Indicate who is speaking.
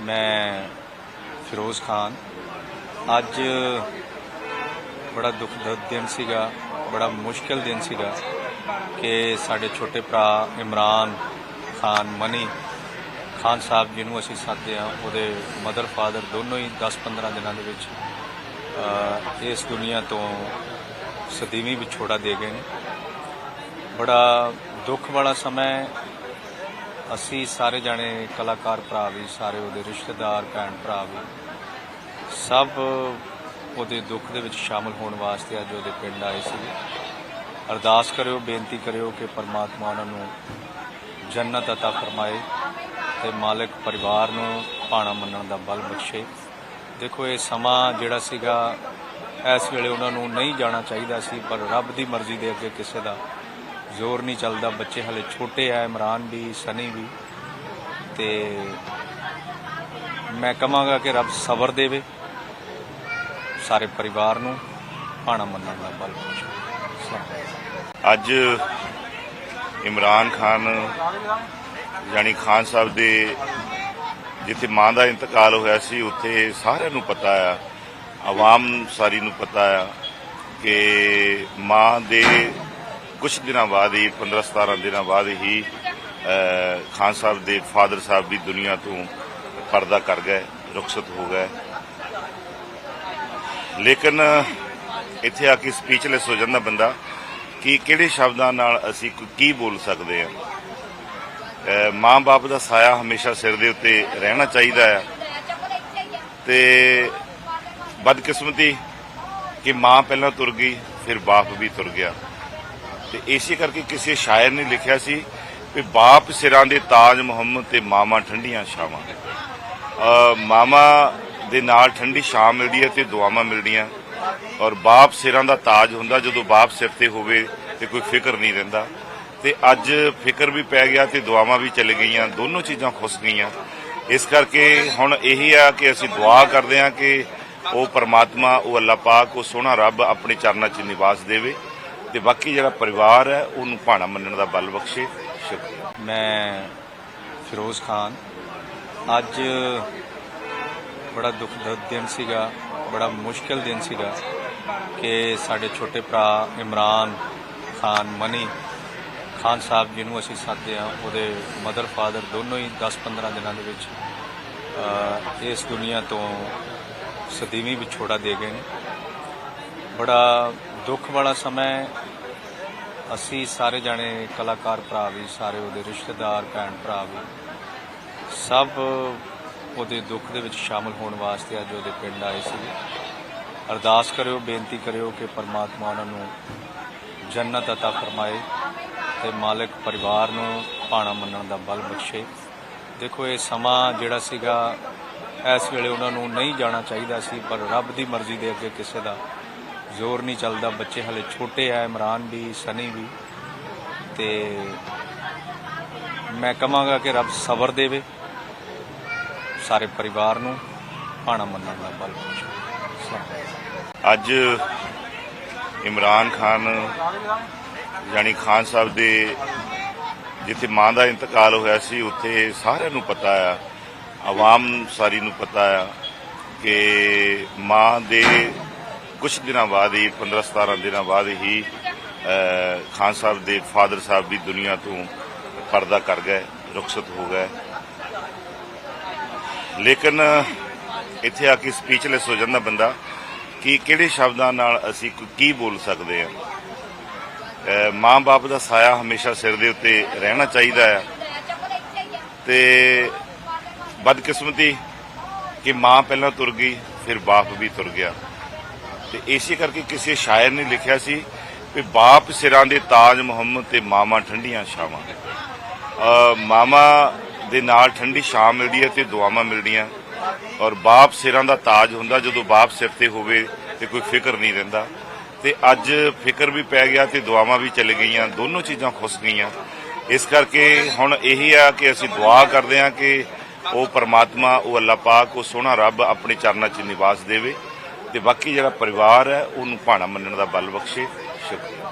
Speaker 1: ਮੈਂ ਫਿਰੋਜ਼ ਖਾਨ। ਅੱਜ ਬੜਾ ਦੁਖਦ ਦਿਨ ਸੀਗਾ, ਬੜਾ ਮੁਸ਼ਕਲ ਦਿਨ ਸੀਗਾ ਕਿ ਸਾਡੇ ਛੋਟੇ ਭਰਾ ਇਮਰਾਨ ਖਾਨ, ਮਨੀ ਖਾਨ ਸਾਹਿਬ ਜਿਹਨੂੰ ਅਸੀਂ ਸਾਦੇ ਆ ਉਹਦੇ ਮਦਰ ਫਾਦਰ ਦੋਨੋਂ ਹੀ 10-15 ਦਿਨਾਂ ਦੇ ਵਿੱਚ ਇਸ ਦੁਨੀਆ ਤੋਂ ਸਦੀਵੀ ਵਿਛੋੜਾ ਦੇ ਗਏ ਨੇ। ਬੜਾ ਦੁੱਖ ਵਾਲਾ ਸਮਾਂ ਅਸੀਂ ਸਾਰੇ ਜਾਣੇ ਕਲਾਕਾਰ ਭਰਾ ਵੀ ਸਾਰੇ ਉਹਦੇ ਰਿਸ਼ਤੇਦਾਰ ਭੈਣ ਭਰਾ ਵੀ ਸਭ ਉਹਦੇ ਦੁੱਖ ਦੇ ਵਿੱਚ ਸ਼ਾਮਲ ਹੋਣ ਵਾਸਤੇ ਅੱਜ ਉਹਦੇ ਪਿੰਡ ਆਏ ਸੀ ਅਰਦਾਸ ਕਰਿਓ ਬੇਨਤੀ ਕਰਿਓ ਕਿ ਪਰਮਾਤਮਾ ਉਹਨਾਂ ਨੂੰ ਜੰਨਤ عطا ਫਰਮਾਏ ਤੇ ਮਾਲਕ ਪਰਿਵਾਰ ਨੂੰ ਪਾਣਾ ਮੰਨਣ ਦਾ ਬਲ ਬਖਸ਼ੇ ਦੇਖੋ ਇਹ ਸਮਾਂ ਜਿਹੜਾ ਸੀਗਾ ਇਸ ਵੇਲੇ ਉਹਨਾਂ ਨੂੰ ਨਹੀਂ ਜਾਣਾ ਚਾਹੀਦਾ ਸੀ ਪਰ ਰੱਬ ਦੀ ਮਰਜ਼ੀ ਦੇ ਅੱਗੇ ਕਿਸੇ ਦਾ ਜ਼ੋਰ ਨਹੀਂ ਚੱਲਦਾ, ਬੱਚੇ ਹਲੇ ਛੋਟੇ ਆ, ਇਮਰਾਨ ਵੀ, ਸਨੀ ਵੀ। ਤੇ ਮੈਂ ਕਹਾਂਗਾ ਕਿ ਰੱਬ ਸਬਰ ਦੇਵੇ, ਸਾਰੇ ਪਰਿਵਾਰ ਨੂੰ ਪਾਣਾ ਮੰਨਣ ਦਾ ਬਲ ਬਖਸ਼ੇ
Speaker 2: ਅੱਜ ਇਮਰਾਨ ਖਾਨ, ਯਾਨੀ ਖਾਨ ਸਾਹਿਬ ਦੇ ਜਿੱਥੇ ਮਾਂ ਦਾ ਇੰਤਕਾਲ ਹੋਇਆ ਸੀ, ਉੱਥੇ ਸਾਰਿਆਂ ਨੂੰ ਪਤਾ ਆ, ਆਵਾਮ ਸਾਰੀ ਨੂੰ ਪਤਾ ਆ ਕਿ ਮਾਂ ਦੇ ਕੁਝ ਦਿਨਾਂ ਬਾਅਦ ਹੀ 15 17 ਦਿਨਾਂ ਬਾਅਦ ਹੀ ਖਾਨ ਸਾਹਿਬ ਦੇ ਫਾਦਰ ਸਾਹਿਬ ਵੀ ਦੁਨੀਆ ਤੋਂ ਪਰਦਾ ਕਰ ਗਏ, ਰੁਖਸਤ ਹੋ ਗਏ। ਲੇਕਿਨ ਇੱਥੇ ਆ ਕੇ ਸਪੀਚਲੈਸ ਹੋ ਜਾਂਦਾ ਬੰਦਾ ਕਿ ਕਿਹੜੇ ਸ਼ਬਦਾਂ ਨਾਲ ਅਸੀਂ ਕੀ ਬੋਲ ਸਕਦੇ ਹਾਂ। ਮਾਂ-ਬਾਪ ਦਾ ਸਾਇਆ ਹਮੇਸ਼ਾ ਸਿਰ ਦੇ ਉੱਤੇ ਰਹਿਣਾ ਚਾਹੀਦਾ ਹੈ। ਤੇ ਬਦਕਿਸਮਤੀ ਕਿ ਮਾਂ ਪਹਿਲਾਂ ਤੁਰ ਗਈ, ਫਿਰ ਬਾਪ ਵੀ ਤੁਰ ਗਿਆ। ਤੇ ਇਸੇ ਕਰਕੇ ਕਿਸੇ ਸ਼ਾਇਰ ਨੇ ਲਿਖਿਆ ਸੀ ਕਿ ਬਾਪ ਸਿਰਾਂ ਦੇ ਤਾਜ ਮੁਹੰਮਦ ਤੇ ਮਾਮਾ ਠੰਡੀਆਂ ਛਾਵਾਂ। ਅ, ਮਾਮਾ ਦੇ ਨਾਲ ਠੰਡੀ ਛਾਂ ਮਿਲਦੀ ਹੈ ਤੇ ਦੁਆਵਾਂ ਮਿਲਦੀਆਂ। ਔਰ ਬਾਪ ਸਿਰਾਂ ਦਾ ਤਾਜ ਹੁੰਦਾ ਜਦੋਂ ਬਾਪ ਸਿਰ ਤੇ ਹੋਵੇ ਤੇ ਕੋਈ ਫਿਕਰ ਨਹੀਂ ਰਹਿੰਦਾ। ਤੇ ਅੱਜ ਫਿਕਰ ਵੀ ਪੈ ਗਿਆ ਤੇ ਦੁਆਵਾਂ ਵੀ ਚਲੇ ਗਈਆਂ ਦੋਨੋਂ ਚੀਜ਼ਾਂ ਖੁੱਸ ਗਈਆਂ। ਇਸ ਕਰਕੇ ਹੁਣ ਇਹੀ ਆ ਕਿ ਅਸੀਂ ਦੁਆ ਕਰਦੇ ਹਾਂ ਕਿ ਉਹ ਪਰਮਾਤਮਾ ਉਹ ਅੱਲਾ ਪਾਕ ਉਹ ਸੋਹਣਾ ਰੱਬ ਆਪਣੇ ਚਰਨਾਂ 'ਚ ਨਿਵਾਸ ਦੇਵੇ। ਤੇ ਬਾਕੀ ਜਿਹੜਾ ਪਰਿਵਾਰ ਹੈ, ਉਹਨੂੰ ਭਾਣਾ ਮੰਨਣ ਦਾ ਬਲ ਬਖਸ਼ੇ। ਸ਼ੁਕਰੀਆ।
Speaker 1: ਮੈਂ ਫਿਰੋਜ਼ ਖਾਨ। ਅੱਜ ਬੜਾ ਦੁਖਦ ਦਿਨ ਸੀਗਾ, ਬੜਾ ਮੁਸ਼ਕਲ ਦਿਨ ਸੀਗਾ ਕਿ ਸਾਡੇ ਛੋਟੇ ਭਰਾ ਇਮਰਾਨ ਖਾਨ, ਮਨੀ ਖਾਨ ਸਾਹਿਬ ਜਿਹਨੂੰ ਅਸੀਂ ਸੱਦਦੇ ਆ ਉਹਦੇ ਮਦਰ ਫਾਦਰ ਦੋਨੋਂ ਹੀ 10-15 ਦਿਨਾਂ ਦੇ ਵਿੱਚ ਇਸ ਦੁਨੀਆ ਤੋਂ ਸਦੀਵੀ ਵਿਛੋੜਾ ਦੇ ਗਏ ਨੇ। ਬੜਾ ਦੁੱਖ ਵਾਲਾ ਸਮਾਂ ਅਸੀਂ ਸਾਰੇ ਜਾਣੇ ਕਲਾਕਾਰ ਭਰਾ ਵੀ ਸਾਰੇ ਉਹਦੇ ਰਿਸ਼ਤੇਦਾਰ ਭੈਣ ਭਰਾ ਵੀ ਸਭ ਉਹਦੇ ਦੁੱਖ ਦੇ ਵਿੱਚ ਸ਼ਾਮਲ ਹੋਣ ਵਾਸਤੇ ਅੱਜ ਉਹਦੇ ਪਿੰਡ ਆਏ ਸੀ ਅਰਦਾਸ ਕਰਿਓ ਬੇਨਤੀ ਕਰਿਓ ਕਿ ਪਰਮਾਤਮਾ ਉਹਨਾਂ ਨੂੰ ਜੰਨਤ عطا ਫਰਮਾਏ ਤੇ ਮਾਲਕ ਪਰਿਵਾਰ ਨੂੰ ਪਾਣਾ ਮੰਨਣ ਦਾ ਬਲ ਬਖਸ਼ੇ ਦੇਖੋ ਇਹ ਸਮਾਂ ਜਿਹੜਾ ਸੀਗਾ ਇਸ ਵੇਲੇ ਉਹਨਾਂ ਨੂੰ ਨਹੀਂ ਜਾਣਾ ਚਾਹੀਦਾ ਸੀ ਪਰ ਰੱਬ ਦੀ ਮਰਜ਼ੀ ਦੇ ਅੱਗੇ ਕਿਸੇ ਦਾ ਜ਼ੋਰ ਨਹੀਂ ਚੱਲਦਾ, ਬੱਚੇ ਹਲੇ ਛੋਟੇ ਆ, ਇਮਰਾਨ ਵੀ, ਸਨੀ ਵੀ। ਤੇ ਮੈਂ ਕਹਾਂਗਾ ਕਿ ਰੱਬ ਸਬਰ ਦੇਵੇ, ਸਾਰੇ ਪਰਿਵਾਰ ਨੂੰ ਪਾਣਾ ਮੰਨਣ ਦਾ ਬਲ ਬਖਸ਼ੇ
Speaker 2: ਅੱਜ ਇਮਰਾਨ ਖਾਨ, ਯਾਨੀ ਖਾਨ ਸਾਹਿਬ ਦੇ ਜਿੱਥੇ ਮਾਂ ਦਾ ਇੰਤਕਾਲ ਹੋਇਆ ਸੀ, ਉੱਥੇ ਸਾਰਿਆਂ ਨੂੰ ਪਤਾ ਆ, ਆਵਾਮ ਸਾਰੀ ਨੂੰ ਪਤਾ ਆ ਕਿ ਮਾਂ ਦੇ ਕੁਝ ਦਿਨਾਂ ਬਾਅਦ ਹੀ 15 17 ਦਿਨਾਂ ਬਾਅਦ ਹੀ ਖਾਨ ਸਾਹਿਬ ਦੇ ਫਾਦਰ ਸਾਹਿਬ ਵੀ ਦੁਨੀਆ ਤੋਂ ਪਰਦਾ ਕਰ ਗਏ, ਰੁਖਸਤ ਹੋ ਗਏ। ਲੇਕਿਨ ਇੱਥੇ ਆ ਕੇ ਸਪੀਚਲੈਸ ਹੋ ਜਾਂਦਾ ਬੰਦਾ ਕਿ ਕਿਹੜੇ ਸ਼ਬਦਾਂ ਨਾਲ ਅਸੀਂ ਕੀ ਬੋਲ ਸਕਦੇ ਹਾਂ। ਮਾਂ-ਬਾਪ ਦਾ ਸਾਇਆ ਹਮੇਸ਼ਾ ਸਿਰ ਦੇ ਉੱਤੇ ਰਹਿਣਾ ਚਾਹੀਦਾ ਹੈ। ਤੇ ਬਦਕਿਸਮਤੀ ਕਿ ਮਾਂ ਪਹਿਲਾਂ ਤੁਰ ਗਈ, ਫਿਰ ਬਾਪ ਵੀ ਤੁਰ ਗਿਆ। ਤੇ ਇਸੇ ਕਰਕੇ ਕਿਸੇ ਸ਼ਾਇਰ ਨੇ ਲਿਖਿਆ ਸੀ ਕਿ ਬਾਪ ਸਿਰਾਂ ਦੇ ਤਾਜ ਮੁਹੰਮਦ ਤੇ ਮਾਮਾ ਠੰਡੀਆਂ ਛਾਵਾਂ। ਅ, ਮਾਮਾ ਦੇ ਨਾਲ ਠੰਡੀ ਛਾਂ ਮਿਲਦੀ ਹੈ ਤੇ ਦੁਆਵਾਂ ਮਿਲਦੀਆਂ। ਔਰ ਬਾਪ ਸਿਰਾਂ ਦਾ ਤਾਜ ਹੁੰਦਾ ਜਦੋਂ ਬਾਪ ਸਿਰ ਤੇ ਹੋਵੇ ਤੇ ਕੋਈ ਫਿਕਰ ਨਹੀਂ ਰਹਿੰਦਾ। ਤੇ ਅੱਜ ਫਿਕਰ ਵੀ ਪੈ ਗਿਆ ਤੇ ਦੁਆਵਾਂ ਵੀ ਚਲੇ ਗਈਆਂ ਦੋਨੋਂ ਚੀਜ਼ਾਂ ਖੁੱਸ ਗਈਆਂ। ਇਸ ਕਰਕੇ ਹੁਣ ਇਹੀ ਆ ਕਿ ਅਸੀਂ ਦੁਆ ਕਰਦੇ ਹਾਂ ਕਿ ਉਹ ਪਰਮਾਤਮਾ ਉਹ ਅੱਲਾ ਪਾਕ ਉਹ ਸੋਹਣਾ ਰੱਬ ਆਪਣੇ ਚਰਨਾਂ 'ਚ ਨਿਵਾਸ ਦੇਵੇ। ਤੇ ਬਾਕੀ ਜਿਹੜਾ ਪਰਿਵਾਰ ਹੈ ਉਹਨੂੰ ਭਾਣਾ ਮੰਨਣ ਦਾ ਬਲ ਬਖਸ਼ੇ। ਸ਼ੁਕਰੀਆ